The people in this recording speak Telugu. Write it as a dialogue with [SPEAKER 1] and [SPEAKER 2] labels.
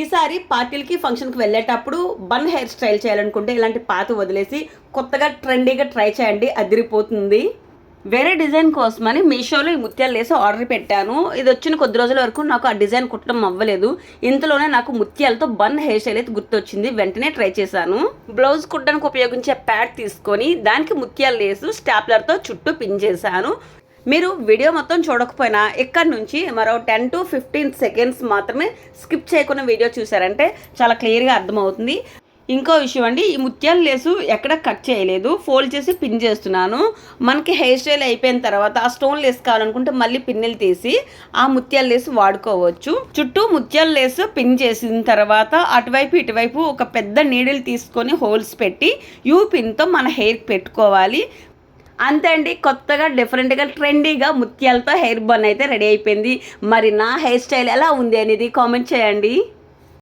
[SPEAKER 1] ఈసారి పార్టీలకి ఫంక్షన్కి వెళ్ళేటప్పుడు బన్ హెయిర్ స్టైల్ చేయాలనుకుంటే ఇలాంటి పాత వదిలేసి కొత్తగా ట్రెండీగా ట్రై చేయండి అదిరిపోతుంది. వేరే డిజైన్ కోసమని మీషోలో ఈ ముత్యాలు వేసి ఆర్డర్ పెట్టాను. ఇది వచ్చిన కొద్ది రోజుల వరకు నాకు ఆ డిజైన్ కుట్టడం అవ్వలేదు. ఇంతలోనే నాకు ముత్యాలతో బన్ హెయిర్ స్టైల్ అయితే గుర్తొచ్చింది. వెంటనే ట్రై చేశాను. బ్లౌజ్ కుట్టడానికి ఉపయోగించే ప్యాడ్ తీసుకొని దానికి ముత్యాలు వేసి స్టాప్లర్తో చుట్టూ పిన్ చేశాను. మీరు వీడియో మొత్తం చూడకపోయినా ఇక్కడ నుంచి మరో టెన్ టు ఫిఫ్టీన్ సెకండ్స్ మాత్రమే స్కిప్ చేయకుండా వీడియో చూసారంటే చాలా క్లియర్గా అర్థమవుతుంది. ఇంకో విషయం అండి ఈ ముత్యాల లేసు ఎక్కడ కట్ చేయలేదు ఫోల్డ్ చేసి పిన్ చేస్తున్నాను. మనకి హెయిర్ స్టైల్ అయిపోయిన తర్వాత ఆ స్టోన్ లేస్ కావాలనుకుంటే మళ్ళీ పిన్నెలు తీసి ఆ ముత్యాల లేసు వాడుకోవచ్చు. చుట్టూ ముత్యాల లేసు పిన్ చేసిన తర్వాత అటువైపు ఇటువైపు ఒక పెద్ద నీడిల్ తీసుకొని హోల్స్ పెట్టి యూ పిన్తో మన హెయిర్ పెట్టుకోవాలి. అంతే అండి కొత్తగా డిఫరెంట్గా ట్రెండీగా ముత్యాలతో హెయిర్ బన్ అయితే రెడీ అయిపోయింది. మరి నా హెయిర్ స్టైల్ ఎలా ఉంది అనేది కామెంట్ చేయండి.